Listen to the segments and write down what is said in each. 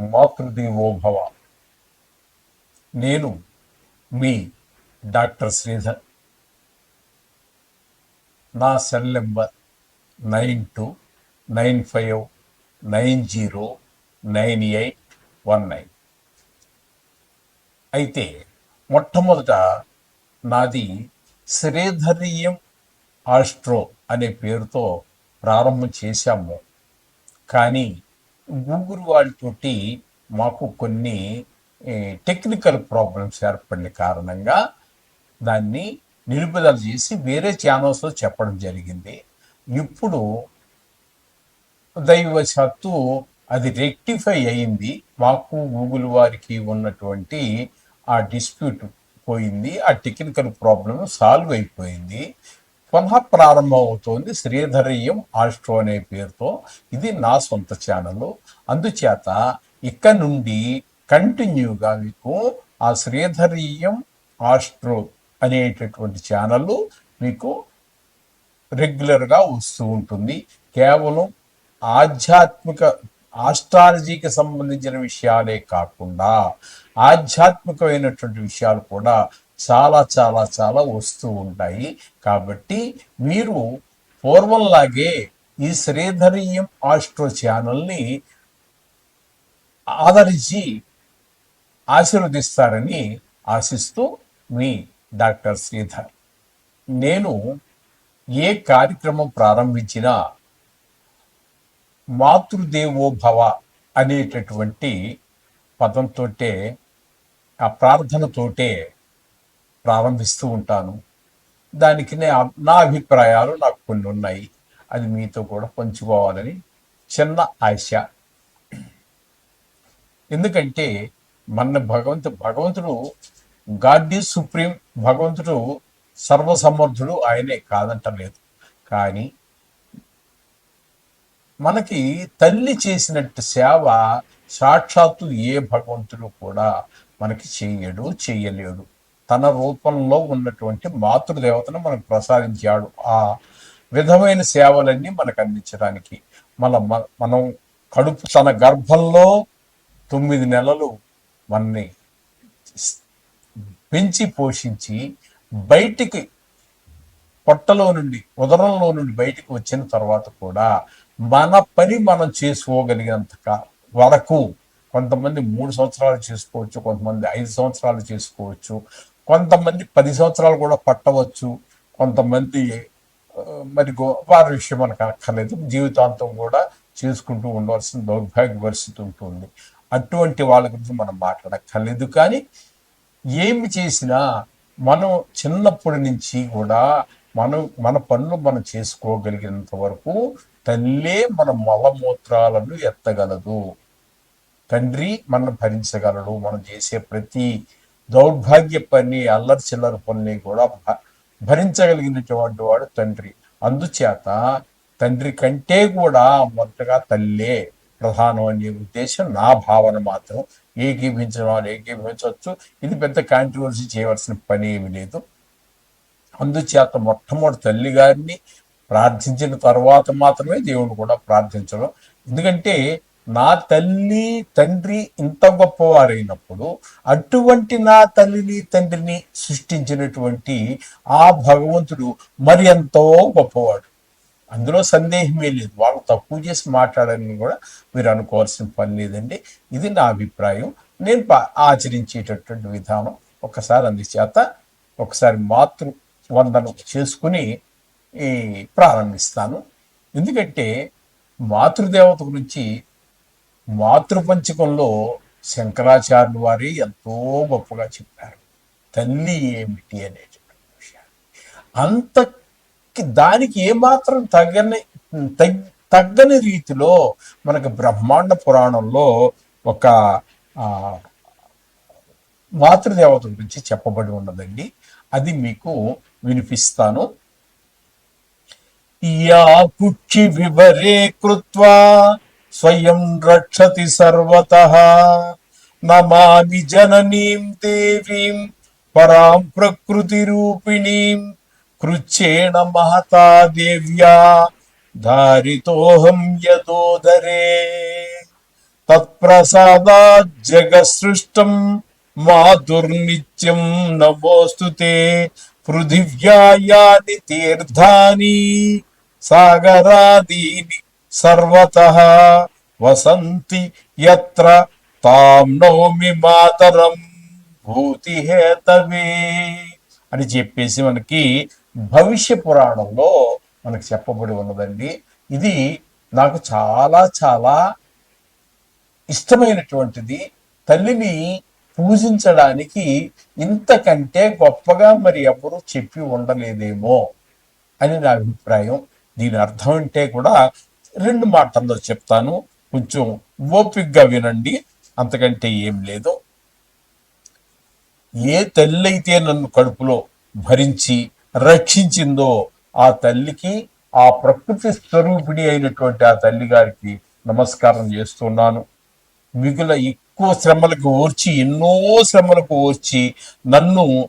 మాతృదేవోభవ. నేను మీ డాక్టర్ శ్రీధర్. నా cell number nine two nine five nine zero nine eight one nine. అయితే మొట్టమొదట నాది శ్రీధరీయం ఆస్ట్రో అనే పేరుతో ప్రారంభం చేశాము. కానీ గూగుల్ వాళ్ళతోటి మాకు కొన్ని టెక్నికల్ ప్రాబ్లమ్స్ ఏర్పడిన కారణంగా దాన్ని నిలుపుదల చేసి వేరే ఛానల్స్లో చెప్పడం జరిగింది. ఇప్పుడు దైవశాత్తు అది రెక్టిఫై అయింది. మాకు గూగుల్ వారికి ఉన్నటువంటి ఆ డిస్ప్యూట్ పోయింది. ఆ టెక్నికల్ ప్రాబ్లం సాల్వ్ అయిపోయింది. పునః ప్రారంభం శ్రీధరీయం ఆస్ట్రో అనే పేరుతో. ఇది నా సొంత ఛానల్. అందుచేత ఇక్కడ నుండి కంటిన్యూగా మీకు ఆ శ్రీధరీయం ఆస్ట్రో అనేటటువంటి ఛానల్ మీకు రెగ్యులర్గా వస్తూ ఉంటుంది. కేవలం ఆధ్యాత్మిక ఆస్ట్రాలజీకి సంబంధించిన విషయాలే కాకుండా ఆధ్యాత్మికమైనటువంటి విషయాలు కూడా చాలా చాలా చాలా వస్తూ ఉంటాయి. కాబట్టి మీరు పూర్వంలాగే ఈ శ్రీధరీయం ఆస్ట్రో ఛానల్ని ఆదరించి ఆశీర్వదిస్తారని ఆశిస్తూ మీ డాక్టర్ శ్రీధర్. నేను ఏ కార్యక్రమం ప్రారంభించినా మాతృదేవో భవ అనేటటువంటి పదంతోటే ఆ ప్రార్థనతోటే ప్రారంభిస్తూ ఉంటాను. దానికి నే నా అభిప్రాయాలు నాకు కొన్ని ఉన్నాయి. అది మీతో కూడా పంచుకోవాలని చిన్న ఆశ. ఎందుకంటే మన భగవంతు భగవంతుడు గాడ్ ఈజ్ సుప్రీం భగవంతుడు సర్వసమర్థుడు ఆయనే కాదంటలేదు. కానీ మనకి తల్లి చేసినట్టు సేవ సాక్షాత్తు ఏ భగవంతుడు కూడా మనకి చేయడు చేయలేడు. తన రూపంలో ఉన్నటువంటి మాతృదేవతను మనకు ప్రసాదించాడు. ఆ విధమైన సేవలన్నీ మనకు అందించడానికి. మన మనం కడుపు తన గర్భంలో తొమ్మిది నెలలు మనని పెంచి పోషించి బయటికి పొట్టలో నుండి ఉదరంలో నుండి బయటికి వచ్చిన తర్వాత కూడా మన పని మనం చేసుకోగలిగినంత వరకు కొంతమంది మూడు సంవత్సరాలు చేసుకోవచ్చు కొంతమంది ఐదు సంవత్సరాలు చేసుకోవచ్చు కొంతమంది పది సంవత్సరాలు కూడా పట్టవచ్చు కొంతమంది మరి వారి విషయం మనకు అక్కర్లేదు. జీవితాంతం కూడా చేసుకుంటూ ఉండవలసిన దౌర్భాగ్య పరిస్థితి ఉంటుంది. అటువంటి వాళ్ళ గురించి మనం మాట్లాడక్కర్లేదు. కానీ ఏమి చేసినా మనం చిన్నప్పటి నుంచి కూడా మనం మన పనులు మనం చేసుకోగలిగినంత వరకు తల్లే మన మలమూత్రాలను ఎత్తగలదు. తండ్రి మనం భరించగలడు. మనం చేసే ప్రతి దౌర్భాగ్య పని అల్లరి చిల్లర పని కూడా భరించగలిగినటువంటి వాడు తండ్రి. అందుచేత తండ్రి కంటే కూడా మొదటగా తల్లే. ప్రధానం అనే ఉద్దేశం నా భావన మాత్రం ఏకీభించడం వాళ్ళు ఏకీభించవచ్చు. ఇది పెద్ద కాంట్రవర్సీ చేయవలసిన పని ఏమి లేదు. అందుచేత మొట్టమొదటి తల్లి గారిని ప్రార్థించిన తర్వాత మాత్రమే దేవుడు కూడా ప్రార్థించడం. ఎందుకంటే నా తల్లి తండ్రి ఇంత గొప్పవారైనప్పుడు అటువంటి నా తల్లిని తండ్రిని సృష్టించినటువంటి ఆ భగవంతుడు మరి ఎంతో గొప్పవాడు. అందులో సందేహమే లేదు. వాళ్ళు తక్కువ చేసి మాట్లాడాలని కూడా మీరు అనుకోవాల్సిన పని లేదండి. ఇది నా అభిప్రాయం. నేను ఆచరించేటటువంటి విధానం ఒకసారి అందుచేత ఒకసారి మాతృ వందనం చేసుకుని ప్రారంభిస్తాను. ఎందుకంటే మాతృదేవత గురించి మాతృపంచకంలో శంకరాచార్యులు వారి ఎంతో గొప్పగా చెప్పారు. తల్లి ఏమిటి అనేటువంటి విషయాన్ని. అంత దానికి ఏమాత్రం తగ్గని తగ్గని రీతిలో మనకు బ్రహ్మాండ పురాణంలో ఒక మాతృదేవత గురించి చెప్పబడి ఉన్నదండి. అది మీకు వినిపిస్తాను. యా పుక్షి వివరే కృత్వా स्वयं रक्षति सर्वतः। नमामि जननीं देवीं, परां प्रकृतिरूपिणीं। कृच्छेण महता देव्या, धारितोऽहं यदोदरे। तत्प्रसादाज्जगसृष्टं मातुर्नित्यं नमोऽस्तु ते। पृथिव्या यानि तीर्थानि, सागरादीनि సర్వత వసంతి యత్ర తాం నోమి మాతరం భూతి హేతవే అని చెప్పేసి మనకి భవిష్య పురాణంలో మనకు చెప్పబడి ఉన్నదండి. ఇది నాకు చాలా చాలా ఇష్టమైనటువంటిది. తల్లిని పూజించడానికి ఇంతకంటే గొప్పగా మరి ఎవరు చెప్పి ఉండలేదేమో అని నా అభిప్రాయం. దీని అర్థం అంటే కూడా రెండు మాటల్లో చెప్తాను. కొంచెం ఓపిక్గా వినండి. అంతకంటే ఏం లేదు. ఏ తల్లి అయితే నన్ను కడుపులో భరించి రక్షించిందో ఆ తల్లికి ఆ ప్రకృతి స్వరూపిణి అయినటువంటి ఆ తల్లి గారికి నమస్కారం చేస్తున్నాను. మిగుల ఎక్కువ శ్రమలకు ఓర్చి ఎన్నో శ్రమలకు ఓర్చి నన్ను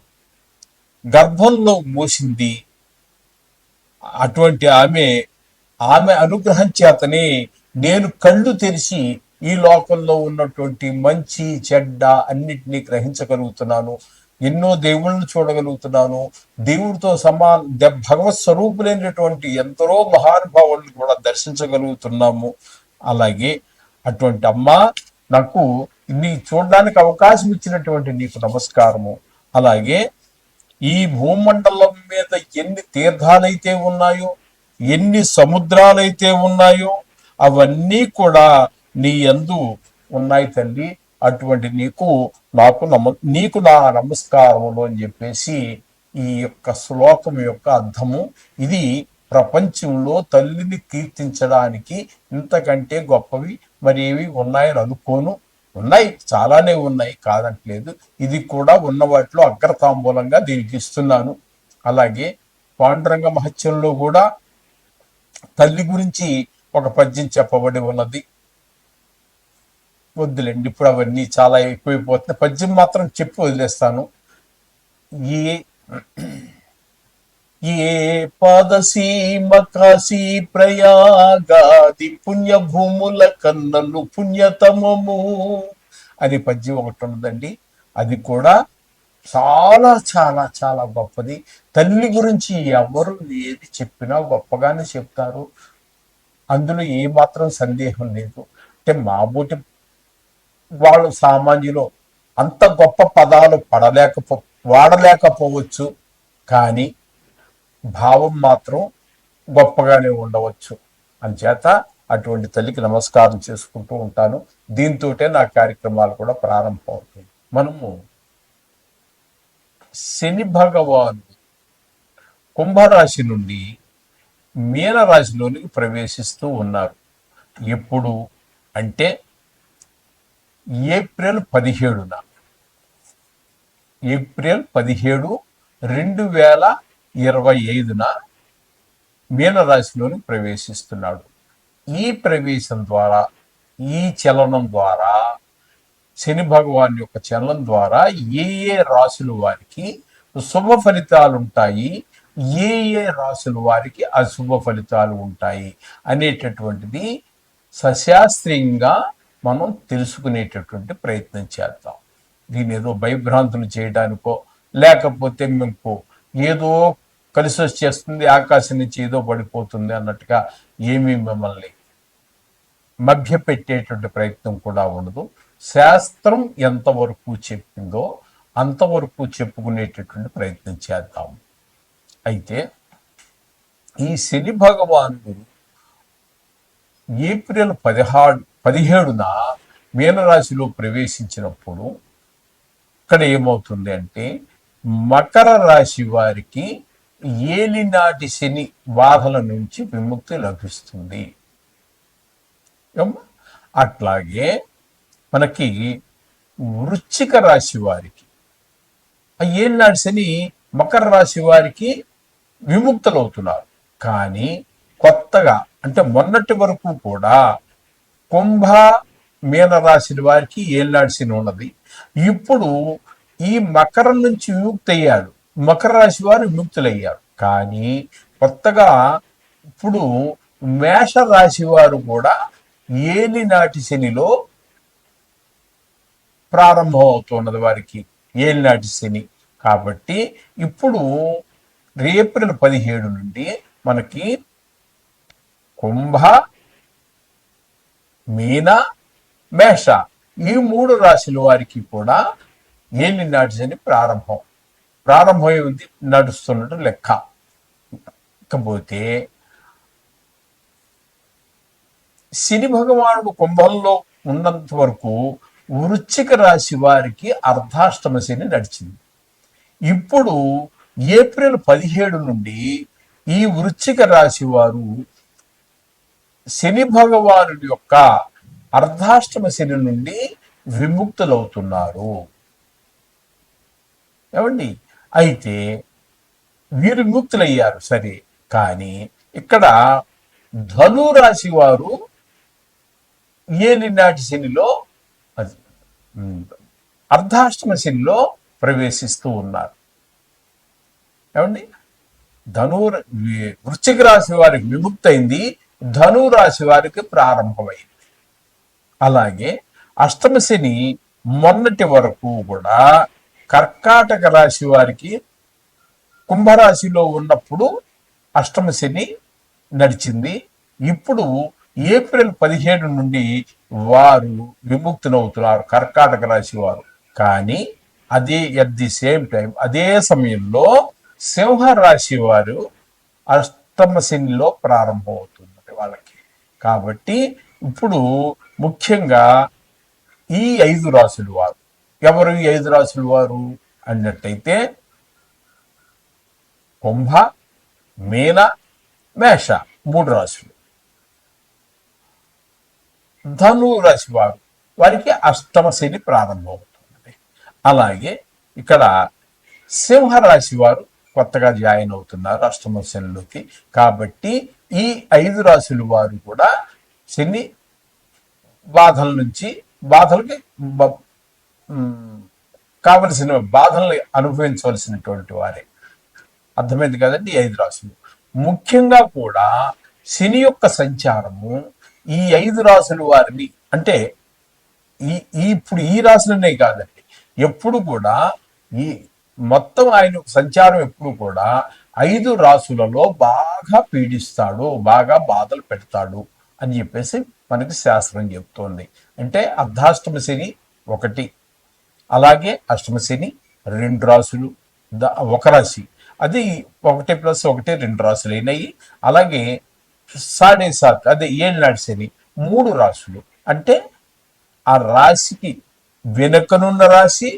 గర్భంలో మోసింది. అటువంటి ఆమె ఆమె అనుగ్రహం చేతనే నేను కళ్ళు తెరిచి ఈ లోకంలో ఉన్నటువంటి మంచి చెడ్డ అన్నిటినీ గ్రహించగలుగుతున్నాను. ఎన్నో దేవుళ్ళను చూడగలుగుతున్నాను. దేవుడితో సమా భగవత్ స్వరూపులైనటువంటి ఎందరో మహానుభావులను కూడా దర్శించగలుగుతున్నాము. అలాగే అటువంటి అమ్మ నాకు నీ చూడడానికి అవకాశం ఇచ్చినటువంటి నీకు నమస్కారము. అలాగే ఈ భూమండలం మీద ఎన్ని తీర్థాలైతే ఉన్నాయో ఎన్ని సముద్రాలైతే ఉన్నాయో అవన్నీ కూడా నీ యందు ఉన్నాయి తల్లి. అటువంటి నీకు నాకు నమ నీకు నా నమస్కారములు అని చెప్పేసి ఈ యొక్క శ్లోకం యొక్క అర్థము. ఇది ప్రపంచంలో తల్లిని కీర్తించడానికి ఇంతకంటే గొప్పవి మరి ఏవి ఉన్నాయని అనుకోను. ఉన్నాయి చాలానే ఉన్నాయి కాదట్లేదు ఇది కూడా ఉన్న వాటిలో అగ్రతాంబూలంగా దీనికి ఇస్తున్నాను. అలాగే పాండురంగ మహత్యంలో కూడా తల్లి గురించి ఒక పద్యం చెప్పబడి ఉన్నది. వద్దులేండి ఇప్పుడు అవన్నీ చాలా ఎక్కువైపోతున్నాయి. పద్యం మాత్రం చెప్పి వదిలేస్తాను. ఏ ఏ పాదసీమ కాశీ ప్రయాగాది పుణ్యభూముల కన్నలు పుణ్యతమము అని పద్యం ఒకటి ఉన్నదండి. అది కూడా చాలా చాలా చాలా గొప్పది. తల్లి గురించి ఎవరు ఏది చెప్పినా గొప్పగానే చెప్తారు. అందులో ఏ మాత్రం సందేహం లేదు. అంటే మాబూటి వాళ్ళు సామాన్యులు అంత గొప్ప పదాలు పడలేకపో వాడలేకపోవచ్చు. కానీ భావం మాత్రం గొప్పగానే ఉండవచ్చు. అంచేత అటువంటి తల్లికి నమస్కారం చేసుకుంటూ ఉంటాను. దీంతోటే నా కార్యక్రమాలు కూడా ప్రారంభం అవుతాయి మనము శని భగవాను కుంభరాశి నుండి మీనరాశిలోనికి ప్రవేశిస్తూ ఉన్నారు. ఎప్పుడు? అంటే ఏప్రిల్ పదిహేడున. ఏప్రిల్ పదిహేడు రెండు వేల ఇరవై ఐదున మీనరాశిలోని ప్రవేశిస్తున్నాడు. ఈ ప్రవేశం ద్వారా ఈ చలనం ద్వారా శని భగవాన్ యొక్క చలనం ద్వారా ఏ ఏ రాశుల వారికి శుభ ఫలితాలు ఉంటాయి ఏ ఏ రాశుల వారికి అశుభ ఫలితాలు ఉంటాయి అనేటటువంటిది సశాస్త్రీయంగా మనం తెలుసుకునేటటువంటి ప్రయత్నం చేద్దాం. దీని ఏదో భయభ్రాంతులు చేయడానికో లేకపోతే మీకు ఏదో కలిసి వచ్చేస్తుంది ఆకాశం నుంచి ఏదో పడిపోతుంది అన్నట్టుగా ఏమీ మిమ్మల్ని మభ్యపెట్టేటువంటి ప్రయత్నం కూడా ఉండదు. శాస్త్రం ఎంతవరకు చెప్పిందో అంతవరకు చెప్పుకునేటటువంటి ప్రయత్నం చేద్దాం. అయితే ఈ శని భగవానుడు ఏప్రిల్ పదిహాడు పదిహేడున మీనరాశిలో ప్రవేశించినప్పుడు ఇక్కడ ఏమవుతుంది అంటే మకర రాశి వారికి ఏలినాటి శని బాధల నుంచి విముక్తి లభిస్తుంది. అట్లాగే మనకి వృశ్చిక రాశి వారికి ఆ ఏలినాటి శని మకర రాశి వారికి విముక్తులవుతున్నారు. కానీ కొత్తగా అంటే మొన్నటి వరకు కూడా కుంభ మీన రాశి వారికి ఏనాడు శని ఉన్నది. ఇప్పుడు ఈ మకరం నుంచి విముక్తి అయ్యాడు మకర రాశి వారు విముక్తులయ్యారు. కానీ కొత్తగా ఇప్పుడు మేష రాశి వారు కూడా ఏలినాటి శనిలో ప్రారంభం అవుతున్నది వారికి. ఏలినాటి శని. కాబట్టి ఇప్పుడు ఏప్రిల్ పదిహేడు నుండి మనకి కుంభ మీన మేష ఈ మూడు రాశుల వారికి కూడా ఏలి నాటి శని ప్రారంభం. ప్రారంభమై ఉంది నడుస్తున్నట్టు లెక్క. ఇకపోతే శని భగవానుడు కుంభంలో ఉన్నంత వరకు వృశ్చిక రాశి వారికి అర్ధాష్టమ శని నడిచింది. ఇప్పుడు ఏప్రిల్ పదిహేడు నుండి ఈ వృశ్చిక రాశి వారు శని భగవానుడి యొక్క అర్ధాష్టమ శని నుండి విముక్తులవుతున్నారు. ఏమండి? అయితే వీరు విముక్తులయ్యారు సరే. కానీ ఇక్కడ ధనురాశి వారు ఏలినాటి శనిలో అర్ధాష్టమ శనిలో ప్రవేశిస్తూ ఉన్నారు. ఏమండి? ధను వృశ్చిక రాశి వారికి విముక్తయింది ధను రాశి వారికి ప్రారంభమైంది. అలాగే అష్టమ శని మొన్నటి వరకు కూడా కర్కాటక రాశి వారికి కుంభరాశిలో ఉన్నప్పుడు అష్టమ శని నడిచింది. ఇప్పుడు ఏప్రిల్ పదిహేడు నుండి వారు విముక్తులవుతున్నారు కర్కాటక రాశి వారు. కానీ అదే ఎట్ ది సేమ్ టైం అదే సమయంలో సింహ రాశి వారు అష్టమ శనిలో అవుతుంది వాళ్ళకి. కాబట్టి ఇప్పుడు ముఖ్యంగా ఈ ఐదు రాశులు వారు. ఎవరు ఈ ఐదు రాశులు వారు? అన్నట్టయితే కుంభ మీన మేష మూడు రాశులు. ధను రాశి వారు వారికి అష్టమ శని ప్రారంభమవుతుంది అలాగే ఇక్కడ సింహరాశి వారు కొత్తగా జాయిన్ అవుతున్నారు అష్టమ శనిలోకి. కాబట్టి ఈ ఐదు రాశుల వారు కూడా శని బాధల నుంచి బాధలకి కావలసిన బాధల్ని అనుభవించవలసినటువంటి వారే. అర్థమైంది కదండి ఐదు రాశులు. ముఖ్యంగా కూడా శని యొక్క సంచారము ఈ ఐదు రాసుల వారిని అంటే ఈ ఈ ఇప్పుడు ఈ రాసులనే కాదండి. ఎప్పుడు కూడా ఈ మొత్తం ఆయన సంచారం ఎప్పుడు కూడా ఐదు రాసులలో బాగా పీడిస్తాడు బాగా బాధలు పెడతాడు అని చెప్పేసి మనకి శాస్త్రం చెప్తోంది. అంటే అర్ధాష్టమ శని ఒకటి అలాగే అష్టమ శని రెండు రాసులు ద- ఒక రాశి. అది ఒకటి ప్లస్ ఒకటి రెండు రాసులు అయినాయి అలాగే సాడేసాక్ అదే ఏళ్ళనాడు శని మూడు రాసులు అంటే ఆ రాశికి వెనుకనున్న రాశి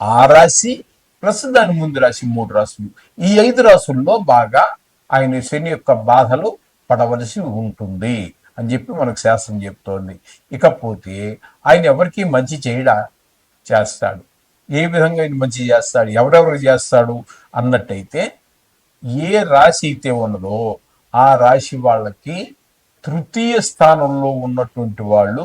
ఆ రాశి ప్లస్ దాని ముందు రాశి మూడు రాశులు. ఈ ఐదు రాసుల్లో బాగా ఆయన శని యొక్క బాధలు పడవలసి ఉంటుంది అని చెప్పి మనకు శాస్త్రం చెప్తోంది. ఇకపోతే ఆయన ఎవరికి మంచి చేయడా? చేస్తాడు. ఏ విధంగా ఆయన మంచి చేస్తాడు? ఎవరెవరు చేస్తాడు? అన్నట్టయితే ఏ రాశి అయితే ఉన్నదో ఆ రాశి వాళ్ళకి తృతీయ స్థానంలో ఉన్నటువంటి వాళ్ళు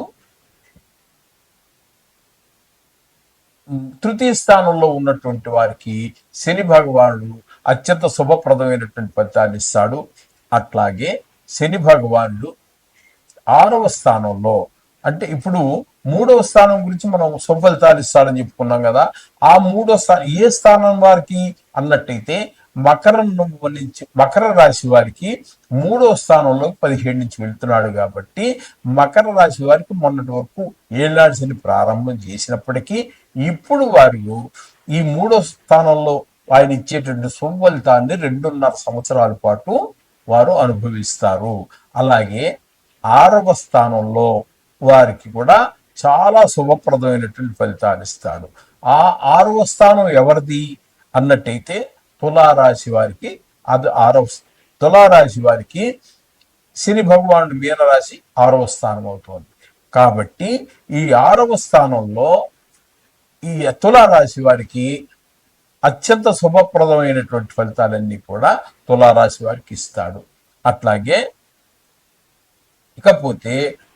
తృతీయ స్థానంలో ఉన్నటువంటి వారికి శని భగవానుడు అత్యంత శుభప్రదమైనటువంటి ఫలితాన్ని ఇస్తాడు. అట్లాగే శని భగవానుడు ఆరవ స్థానంలో అంటే ఇప్పుడు మూడవ స్థానం గురించి మనం శుభఫలితాలు ఇస్తాడని చెప్పుకున్నాం కదా ఆ మూడో స్థానం ఏ స్థానం వారికి అన్నట్టయితే మకరం నుంచి మకర రాశి వారికి మూడో స్థానంలో పదిహేడు నుంచి వెళ్తున్నాడు కాబట్టి మకర రాశి వారికి మొన్నటి వరకు ఏలాడ్సిని ప్రారంభం చేసినప్పటికీ ఇప్పుడు వారు ఈ మూడో స్థానంలో ఆయన ఇచ్చేటువంటి శుభఫలితాన్ని రెండున్నర సంవత్సరాల పాటు వారు అనుభవిస్తారు. అలాగే ఆరవ స్థానంలో వారికి కూడా చాలా శుభప్రదమైనటువంటి ఫలితాలు ఇస్తాడు. ఆ ఆరవ స్థానం ఎవరిది? అన్నట్టయితే తులారాశి వారికి అది ఆరవ తులారాశి వారికి శని భగవానుడు మీనరాశి ఆరవ స్థానం అవుతుంది. కాబట్టి ఈ ఆరవ స్థానంలో ఈ తులారాశి వారికి అత్యంత శుభప్రదమైనటువంటి ఫలితాలన్నీ కూడా తులారాశి వారికి ఇస్తాడు. అట్లాగే ఇకపోతే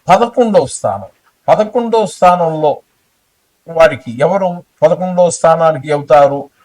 పదకొండవ స్థానం పదకొండవ స్థానంలో వారికి ఎవరు పదకొండవ స్థానానికి అవుతారు?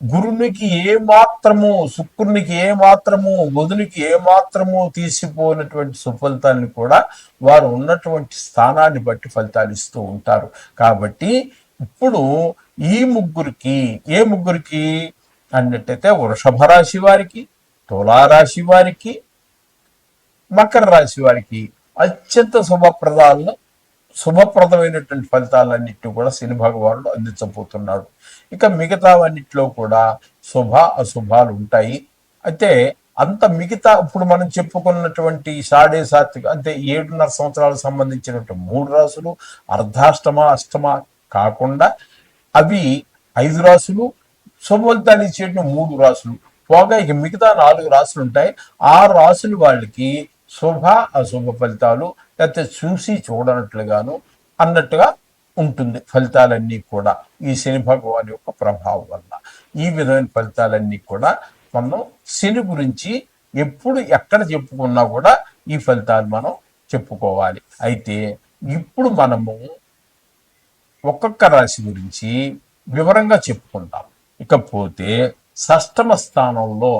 గురునికి ఏ మాత్రము శుక్రునికి ఏ మాత్రము బుధునికి ఏ మాత్రము తీసిపోయినటువంటి సుఫలితాన్ని కూడా వారు ఉన్నటువంటి స్థానాన్ని బట్టి ఫలితాలు ఇస్తూ ఉంటారు. కాబట్టి ఇప్పుడు ఈ ముగ్గురికి ఏ ముగ్గురికి అన్నట్టయితే వృషభ రాశి వారికి తులారాశి వారికి మకర రాశి వారికి అత్యంత శుభప్రదాలను శుభప్రదమైనటువంటి ఫలితాలన్నింటినీ కూడా శని భగవానుడు అందించబోతున్నాడు. ఇక మిగతావన్నిటిలో కూడా శుభ అశుభాలు ఉంటాయి. అయితే అంత మిగతా ఇప్పుడు మనం చెప్పుకున్నటువంటి సాడే సాత్విక అంటే ఏడున్నర సంవత్సరాలకు సంబంధించినటువంటి మూడు రాసులు అర్ధాష్టమ అష్టమ కాకుండా అవి ఐదు రాసులు శుభఫలితాలు ఇచ్చేటువంటి మూడు రాసులు. పోగా ఇక మిగతా నాలుగు రాసులు ఉంటాయి. ఆ రాసులు వాళ్ళకి శుభ అశుభ ఫలితాలు లేకపోతే చూసి చూడనట్లుగాను అన్నట్టుగా ఉంటుంది ఫలితాలన్నీ కూడా ఈ శని భగవాన్ యొక్క ప్రభావం వల్ల ఈ విధమైన ఫలితాలన్నీ కూడా మనం శని గురించి ఎప్పుడు ఎక్కడ చెప్పుకున్నా కూడా ఈ ఫలితాలు మనం చెప్పుకోవాలి. అయితే ఇప్పుడు మనము ఒక్కొక్క రాశి గురించి వివరంగా చెప్పుకుంటాం. ఇకపోతే షష్టమ స్థానంలో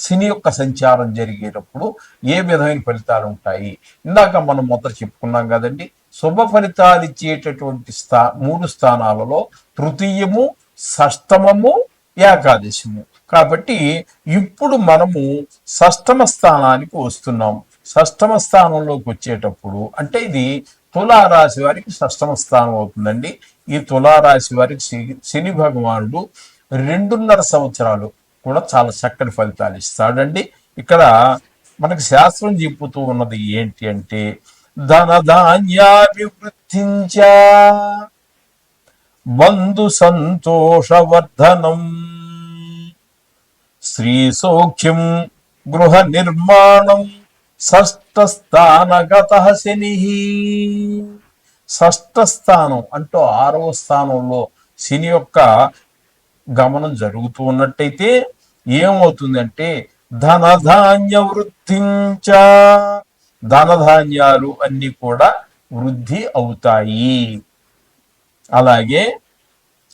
శని యొక్క సంచారం జరిగేటప్పుడు ఏ విధమైన ఫలితాలు ఉంటాయి? ఇందాక మనం మొదట చెప్పుకున్నాం కదండి శుభ ఫలితాలు ఇచ్చేటటువంటి స్థా మూడు స్థానాలలో తృతీయము షష్టమము ఏకాదశము. కాబట్టి ఇప్పుడు మనము షష్టమ స్థానానికి వస్తున్నాం. షష్టమ స్థానంలోకి వచ్చేటప్పుడు అంటే ఇది తులారాశి వారికి షష్టమ స్థానం అవుతుందండి. ఈ తులారాశి వారికి శని- శని భగవానుడు రెండున్నర సంవత్సరాలు కూడా చాలా చక్కటి ఫలితాలు ఇస్తాడండి. ఇక్కడ మనకి శాస్త్రం చెప్పుతూ ఉన్నది ఏంటి అంటే ధన ధాన్యాభివృద్ధించ బంధు సంతోషవర్ధనం స్త్రీ సౌఖ్యం గృహ నిర్మాణం షష్టస్థానగత శని షష్ఠ స్థానం అంటూ ఆరవ స్థానంలో శని యొక్క గమనం జరుగుతూ ఉన్నట్టయితే ఏమవుతుందంటే ధనధాన్య వృద్ధించ ధనధాన్యాలు అన్ని కూడా వృద్ధి అవుతాయి. అలాగే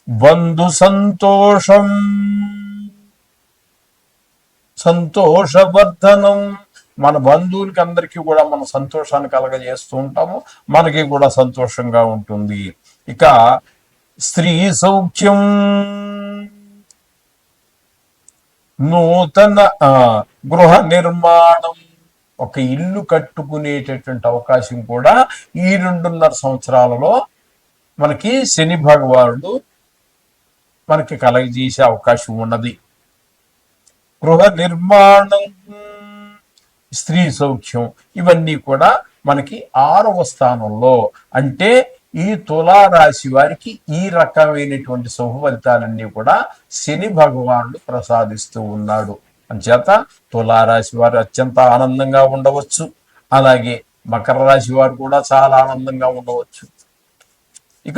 బంధు సంతోషం సంతోషవర్ధనం మన బంధువులకి అందరికీ కూడా మన సంతోషాన్ని కలగజేస్తూ ఉంటాము మనకి కూడా సంతోషంగా ఉంటుంది. ఇక స్త్రీ సౌఖ్యం నూతన గృహ నిర్మాణం. ఒక ఇల్లు కట్టుకునేటటువంటి అవకాశం కూడా ఈ రెండున్నర సంవత్సరాలలో మనకి శని భగవానుడు మనకి కలగజేసే అవకాశం ఉన్నది. గృహ నిర్మాణం స్త్రీ సౌఖ్యం ఇవన్నీ కూడా మనకి ఆరవ స్థానంలో. అంటే ఈ తులారాశి వారికి ఈ రకమైనటువంటి శుభ ఫలితాలన్నీ కూడా శని భగవానుడు ప్రసాదిస్తూ ఉన్నాడు. అంచేత తులారాశి వారు అత్యంత ఆనందంగా ఉండవచ్చు. అలాగే మకర రాశి వారు కూడా చాలా ఆనందంగా ఉండవచ్చు.